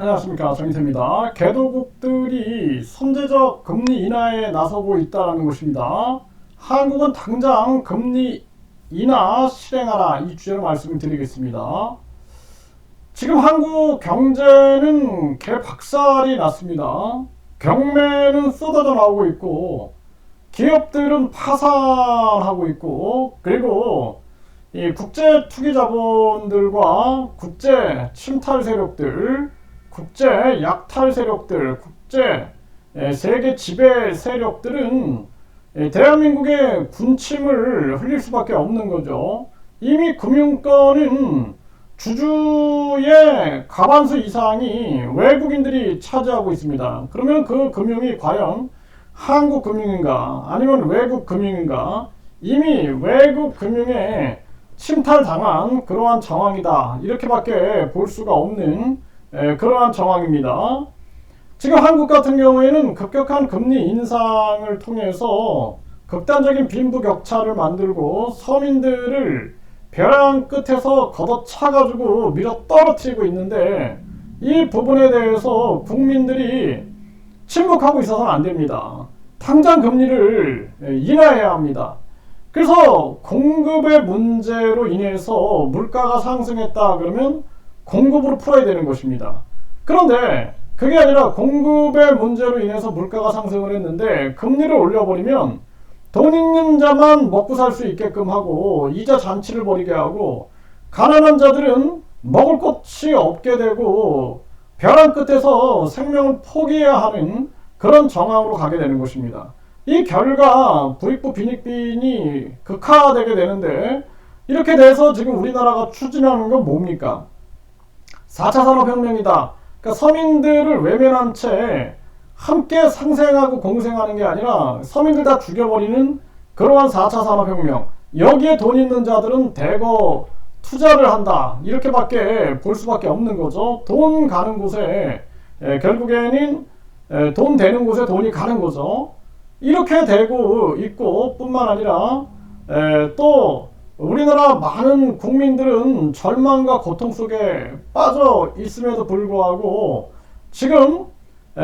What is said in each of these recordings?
안녕하십니까 정희태입니다. 개도국들이 선제적 금리 인하에 나서고 있다는 것입니다. 한국은 당장 금리 인하 실행하라 이 주제로 말씀을 드리겠습니다. 지금 한국 경제는 개박살이 났습니다. 경매는 쏟아져 나오고 있고 기업들은 파산하고 있고 그리고 이 국제 투기 자본들과 국제 침탈 세력들, 국제 약탈 세력들, 국제 세계 지배 세력들은 대한민국의 군침을 흘릴 수밖에 없는 거죠. 이미 금융권은 주주의 과반수 이상이 외국인들이 차지하고 있습니다. 그러면 그 금융이 과연 한국 금융인가 아니면 외국 금융인가 이미 외국 금융에 침탈당한 그러한 정황이다. 이렇게밖에 볼 수가 없는 에, 그러한 정황입니다. 지금 한국 같은 경우에는 급격한 금리 인상을 통해서 극단적인 빈부격차를 만들고 서민들을 벼랑 끝에서 걷어차가지고 밀어 떨어뜨리고 있는데 이 부분에 대해서 국민들이 침묵하고 있어서는 안 됩니다. 당장 금리를 인하해야 합니다. 그래서 공급의 문제로 인해서 물가가 상승했다 그러면 공급으로 풀어야 되는 것입니다. 그런데 그게 아니라 공급의 문제로 인해서 물가가 상승을 했는데 금리를 올려버리면 돈 있는 자만 먹고 살 수 있게끔 하고 이자 잔치를 벌이게 하고 가난한 자들은 먹을 것이 없게 되고 벼랑 끝에서 생명을 포기해야 하는 그런 정황으로 가게 되는 것입니다. 이 결과 부익부 빈익빈이 극화되게 되는데 이렇게 돼서 지금 우리나라가 추진하는 건 뭡니까? 4차 산업혁명이다. 그러니까 서민들을 외면한 채 함께 상생하고 공생하는 게 아니라 서민들 다 죽여버리는 그러한 4차 산업혁명. 여기에 돈 있는 자들은 대거 투자를 한다. 이렇게밖에 볼 수밖에 없는 거죠. 돈 가는 곳에 에, 결국에는 에, 돈 되는 곳에 돈이 가는 거죠. 이렇게 되고 있고 뿐만 아니라 에, 또 우리나라 많은 국민들은 절망과 고통 속에 빠져 있음에도 불구하고 지금 에,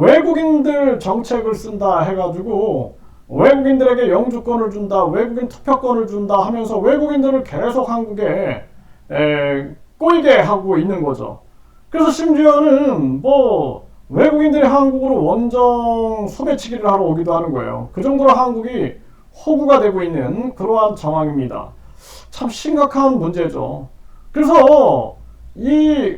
외국인들 정책을 쓴다 해가지고 외국인들에게 영주권을 준다, 외국인 투표권을 준다 하면서 외국인들을 계속 한국에 에, 꼬이게 하고 있는 거죠. 그래서 심지어는 뭐 외국인들이 한국으로 원정 소매치기를 하러 오기도 하는 거예요. 그 정도로 한국이 호구가 되고 있는 그러한 정황입니다. 참 심각한 문제죠. 그래서 이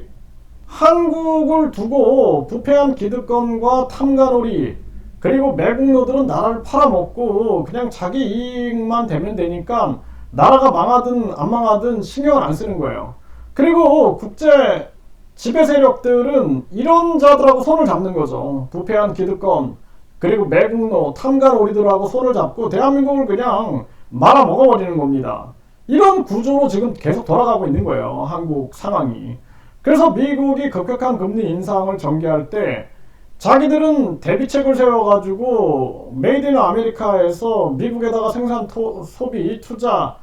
한국을 두고 부패한 기득권과 탐관오리 그리고 매국노들은 나라를 팔아먹고 그냥 자기 이익만 되면 되니까 나라가 망하든 안 망하든 신경을 안 쓰는 거예요. 그리고 국제 지배 세력들은 이런 자들하고 손을 잡는 거죠. 부패한 기득권, 그리고 매국노, 탐관 오리들하고 손을 잡고 대한민국을 그냥 말아 먹어버리는 겁니다. 이런 구조로 지금 계속 돌아가고 있는 거예요. 한국 상황이. 그래서 미국이 급격한 금리 인상을 전개할 때 자기들은 대비책을 세워가지고 메이드 인 아메리카에서 미국에다가 생산 토, 소비, 투자,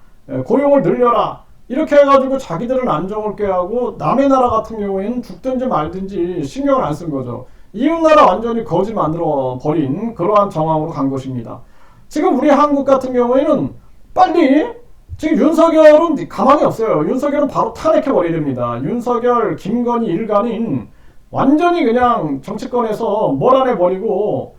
고용을 늘려라. 이렇게 해가지고 자기들은 안정을 꾀하고 남의 나라 같은 경우에는 죽든지 말든지 신경을 안 쓴 거죠. 이웃나라 완전히 거지 만들어 버린 그러한 정황으로 간 것입니다. 지금 우리 한국 같은 경우에는 빨리 지금 윤석열은 가망이 없어요. 윤석열은 바로 탄핵해 버려야 됩니다. 윤석열, 김건희 일간인 완전히 그냥 정치권에서 몰아내 버리고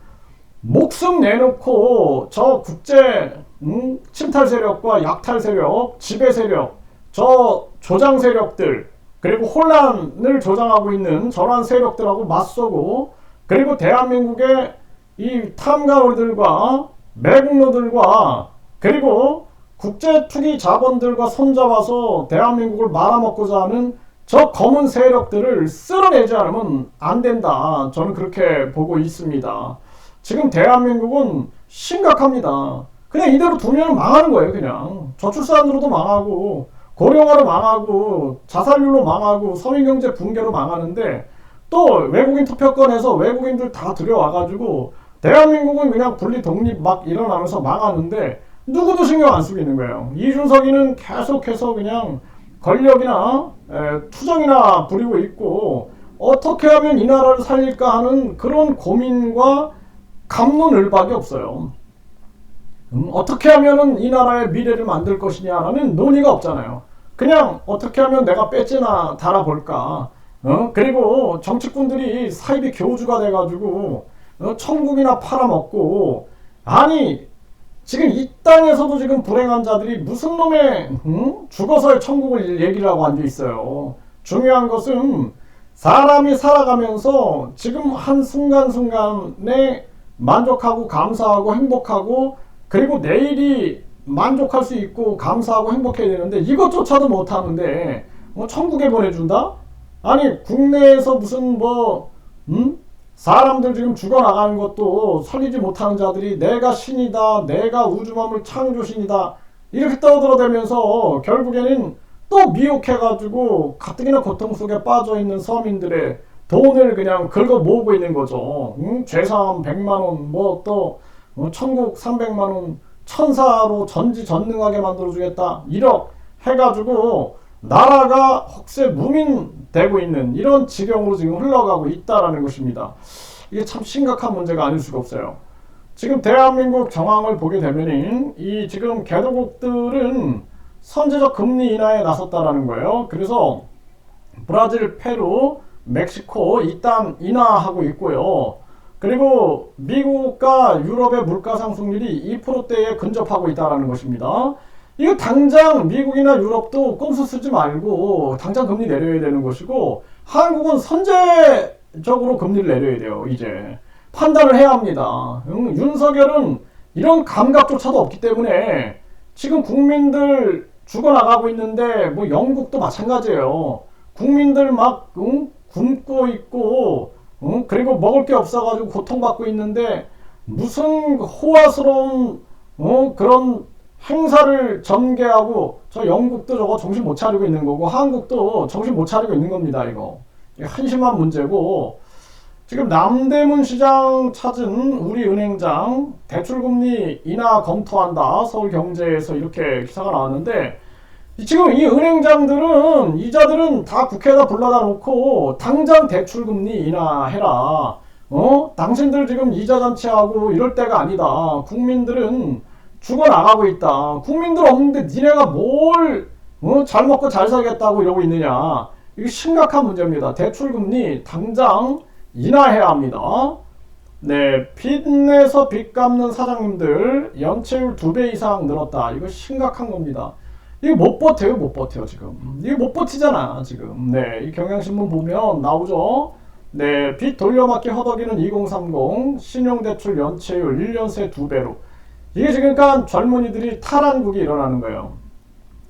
목숨 내놓고 저 국제 음, 침탈 세력과 약탈 세력, 지배 세력 저 조장 세력들 그리고 혼란을 조장하고 있는 저러한 세력들하고 맞서고 그리고 대한민국의 이 탐가오들과 매국노들과 그리고 국제 투기 자본들과 손잡아서 대한민국을 말아먹고자 하는 저 검은 세력들을 쓸어내지 않으면 안 된다. 저는 그렇게 보고 있습니다. 지금 대한민국은 심각합니다. 그냥 이대로 두면 망하는 거예요, 그냥. 저출산으로도 망하고, 고령화로 망하고 자살률로 망하고 서민경제 붕괴로 망하는데 또 외국인 투표권에서 외국인들 다 들여와가지고 대한민국은 그냥 분리 독립 막 일어나면서 망하는데 누구도 신경 안 쓰고 있는 거예요. 이준석이는 계속해서 그냥 권력이나 에, 투정이나 부리고 있고 어떻게 하면 이 나라를 살릴까 하는 그런 고민과 감론을박이 없어요. 음, 어떻게 하면은 이 나라의 미래를 만들 것이냐라는 논의가 없잖아요. 그냥 어떻게 하면 내가 배지나 달아볼까. 어? 그리고 정치꾼들이 사이비 교주가 돼가지고 어? 천국이나 팔아먹고 아니 지금 이 땅에서도 지금 불행한 자들이 무슨 놈의 음? 죽어서의 천국을 얘기를 하고 앉아 있어요. 중요한 것은 사람이 살아가면서 지금 한 순간순간에 만족하고 감사하고 행복하고 그리고 내일이 만족할 수 있고 감사하고 행복해야 되는데 이것조차도 못하는데 뭐 천국에 보내준다? 아니 국내에서 무슨 뭐 음? 사람들 지금 죽어나가는 것도 살리지 못하는 자들이 내가 신이다 내가 우주만물 창조신이다 이렇게 떠들어대면서 결국에는 또 미혹해가지고 가뜩이나 고통 속에 빠져있는 서민들의 돈을 그냥 긁어 모으고 있는 거죠. 응? 죄사함 100만원, 뭐 또, 어, 천국 300만원, 천사로 전지전능하게 만들어주겠다. 1억 해가지고, 나라가 혹세 무민되고 있는 이런 지경으로 지금 흘러가고 있다라는 것입니다. 이게 참 심각한 문제가 아닐 수가 없어요. 지금 대한민국 정황을 보게 되면은, 이 지금 개도국들은 선제적 금리 인하에 나섰다라는 거예요. 그래서, 브라질, 페루, 멕시코 이땅 인하하고 있고요. 그리고 미국과 유럽의 물가 상승률이 2%대에 근접하고 있다는 것입니다. 이거 당장 미국이나 유럽도 꼼수 쓰지 말고 당장 금리 내려야 되는 것이고 한국은 선제적으로 금리를 내려야 돼요. 이제 판단을 해야 합니다. 응, 윤석열은 이런 감각조차도 없기 때문에 지금 국민들 죽어나가고 있는데 뭐 영국도 마찬가지예요. 국민들 막 응? 굶고 있고 어? 그리고 먹을 게 없어가지고 고통받고 있는데 무슨 호화스러운 어? 그런 행사를 전개하고 저 영국도 저거 정신 못 차리고 있는 거고 한국도 정신 못 차리고 있는 겁니다 이거 한심한 문제고 지금 남대문 시장 찾은 우리 은행장 대출금리 인하 검토한다 서울경제에서 이렇게 기사가 나왔는데 지금 이 은행장들은 이자들은 다 국회에다 불러다 놓고 당장 대출금리 인하해라. 어? 당신들 지금 이자 잔치하고 이럴 때가 아니다. 국민들은 죽어나가고 있다. 국민들 없는데 니네가 뭘, 어? 잘 먹고 잘 살겠다고 이러고 있느냐. 이게 심각한 문제입니다. 대출금리 당장 인하해야 합니다. 네, 빚 내서 빚 갚는 사장님들 연체율 두 배 이상 늘었다. 이거 심각한 겁니다. 이게 못 버텨요, 못 버텨, 지금. 이게 못 버티잖아, 지금. 네, 이 경향신문 보면 나오죠? 네, 빚 돌려막기 허덕이는 2030, 신용대출 연체율 1년 새 2배로. 이게 지금 그러니까 젊은이들이 탈한국이 일어나는 거예요.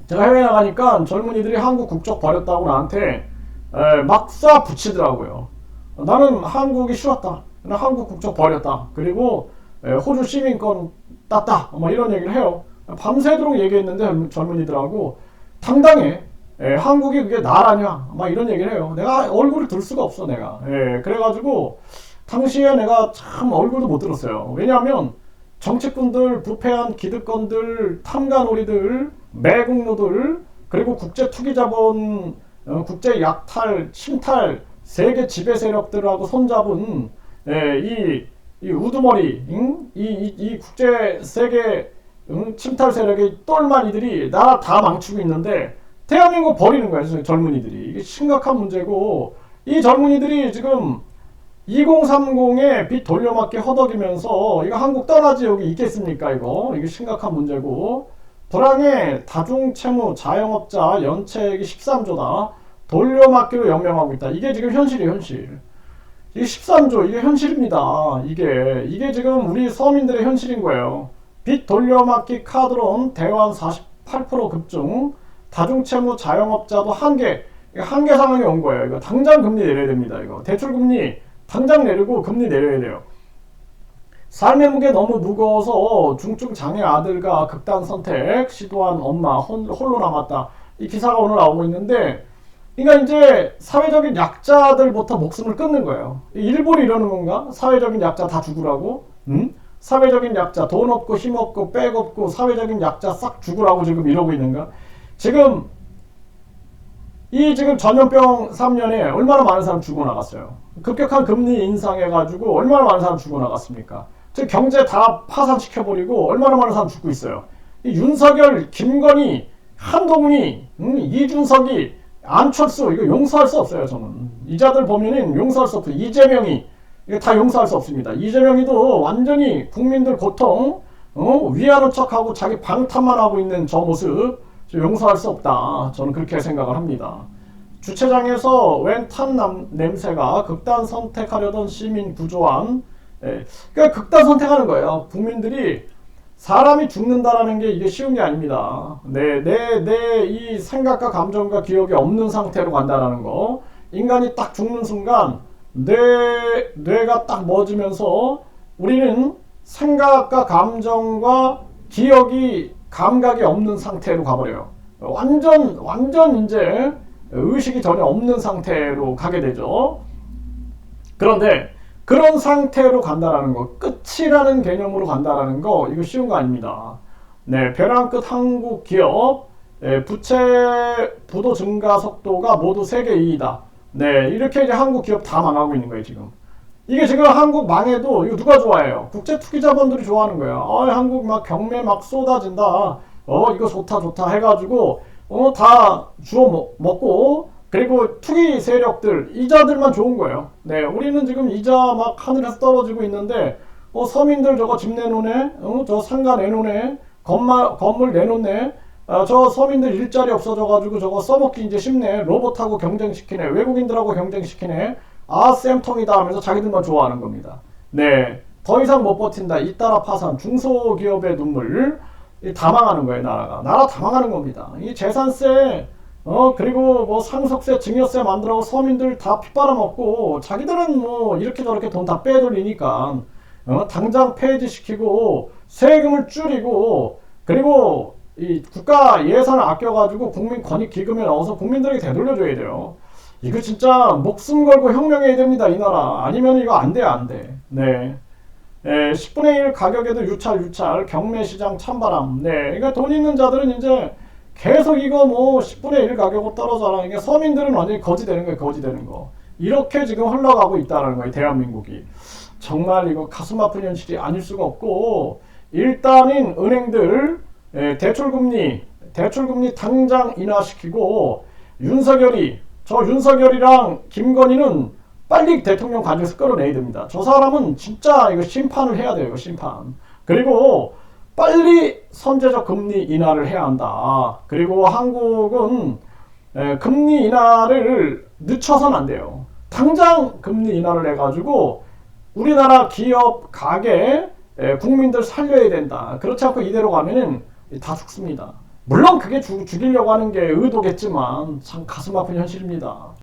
제가 해외 나가니까 젊은이들이 한국 국적 버렸다고 나한테 막쏴 붙이더라고요. 나는 한국이 싫었다. 나는 한국 국적 버렸다. 그리고 에, 호주 시민권 땄다. 뭐 이런 얘기를 해요. 밤새도록 얘기했는데 젊은이들하고 당당해. 예, 한국이 그게 나라냐? 막 이런 얘기를 해요. 내가 얼굴을 들 수가 없어, 내가. 예, 그래가지고 당시에 내가 참 얼굴도 못 들었어요. 왜냐하면 정치꾼들, 부패한 기득권들, 탐관오리들, 매국노들, 그리고 국제 투기자본, 어, 국제 약탈, 침탈, 세계 지배 세력들하고 손잡은 예, 이, 이 우두머리, 응? 이, 이, 이 국제 세계 응? 침탈 세력의 똘마니들이 나라 다 망치고 있는데 대한민국 버리는 거예요 젊은이들이. 이게 심각한 문제고 이 젊은이들이 지금 2030에 빚 돌려막기 허덕이면서 이거 한국 떠나지 여기 있겠습니까 이거? 이게 심각한 문제고 불황의 다중채무 자영업자 연체액이 13조다. 돌려막기로 연명하고 있다. 이게 지금 현실이에요 현실. 이게 13조 이게 현실입니다. 이게 이게 지금 우리 서민들의 현실인 거예요 빚 돌려막기 카드론 대환 48% 급증, 다중채무 자영업자도 한계, 한계 상황이 온 거예요. 이거 당장 금리 내려야 됩니다. 이거 대출 금리 당장 내리고 금리 내려야 돼요. 삶의 무게 너무 무거워서 중증 장애 아들과 극단 선택 시도한 엄마 홀로 남았다. 이 기사가 오늘 나오고 있는데, 그러니까 이제 사회적인 약자들부터 목숨을 끊는 거예요. 일본이 이러는 건가? 사회적인 약자 다 죽으라고? 응? 사회적인 약자, 돈 없고 힘 없고 백 없고 사회적인 약자 싹 죽으라고 지금 이러고 있는가? 지금 이 지금 전염병 3년에 얼마나 많은 사람 죽어나갔어요. 급격한 금리 인상해가지고 얼마나 많은 사람 죽어나갔습니까? 지금 경제 다 파산시켜버리고 얼마나 많은 사람 죽고 있어요. 이 윤석열, 김건희, 한동훈이, 음, 이준석이, 안철수 이거 용서할 수 없어요. 저는 이자들 보면은 용서할 수 없어요. 이재명이 이거 다 용서할 수 없습니다. 이재명이도 완전히 국민들 고통 어? 위하는 척하고 자기 방탄만 하고 있는 저 모습 저 용서할 수 없다. 저는 그렇게 생각을 합니다. 주차장에서 웬탄 냄새가 극단 선택하려던 시민 구조안 예, 그러니까 극단 선택하는 거예요. 국민들이 사람이 죽는다라는 게 이게 쉬운 게 아닙니다. 네, 내, 내 이 생각과 감정과 기억이 없는 상태로 간다라는 거. 인간이 딱 죽는 순간 뇌, 뇌가 딱 멎으면서 우리는 생각과 감정과 기억이 감각이 없는 상태로 가버려요. 완전, 완전 이제 의식이 전혀 없는 상태로 가게 되죠. 그런데 그런 상태로 간다라는 거, 끝이라는 개념으로 간다라는 거, 이거 쉬운 거 아닙니다. 네, 벼랑 끝 한국 기업, 네, 부채 부도 증가 속도가 모두 세계 2위다. 네, 이렇게 이제 한국 기업 다 망하고 있는 거예요, 지금. 이게 지금 한국 망해도 이거 누가 좋아해요? 국제 투기자본들이 좋아하는 거예요. 어, 한국 막 경매 막 쏟아진다. 어, 이거 좋다 좋다 해가지고 어, 다 주워 먹, 먹고 그리고 투기 세력들 이자들만 좋은 거예요. 네, 우리는 지금 이자 막 하늘에서 떨어지고 있는데 어, 서민들 저거 집 내놓네, 어, 저 상가 내놓네, 건물 건물 내놓네. 아, 저 서민들 일자리 없어져가지고 저거 써먹기 이제 쉽네. 로봇하고 경쟁시키네. 외국인들하고 경쟁시키네. 아, 쌤통이다 하면서 자기들만 좋아하는 겁니다. 네. 더 이상 못 버틴다. 잇따라 파산. 중소기업의 눈물. 다 망하는 거예요, 나라가. 나라 다 망하는 겁니다. 이 재산세, 어, 그리고 뭐 상속세, 증여세 만들어 서민들 다 핏바람먹고 자기들은 뭐 이렇게 저렇게 돈 다 빼돌리니까, 어, 당장 폐지시키고 세금을 줄이고, 그리고 이 국가 예산을 아껴가지고 국민 권익 기금에 넣어서 국민들에게 되돌려줘야 돼요. 이거 진짜 목숨 걸고 혁명해야 됩니다, 이 나라. 아니면 이거 안 돼요, 안 돼. 네. 예, 10분의 1 가격에도 유찰, 유찰, 경매시장 찬바람. 네. 그러니까 돈 있는 자들은 이제 계속 이거 뭐 10분의 1 가격으로 떨어져라. 이게 서민들은 완전히 거지 되는 거예요, 거지 되는 거. 이렇게 지금 흘러가고 있다는 거예요, 대한민국이. 정말 이거 가슴 아픈 현실이 아닐 수가 없고, 일단은 은행들, 예, 대출금리, 대출금리 당장 인하시키고, 윤석열이, 저 윤석열이랑 김건희는 빨리 대통령 관에서 끌어내야 됩니다. 저 사람은 진짜 이거 심판을 해야 돼요, 심판. 그리고 빨리 선제적 금리 인하를 해야 한다. 그리고 한국은 에, 금리 인하를 늦춰서는 안 돼요. 당장 금리 인하를 해가지고 우리나라 기업, 가게, 에, 국민들 살려야 된다. 그렇지 않고 이대로 가면은 다 죽습니다. 물론 그게 죽, 죽이려고 하는 게 의도겠지만 참 가슴 아픈 현실입니다.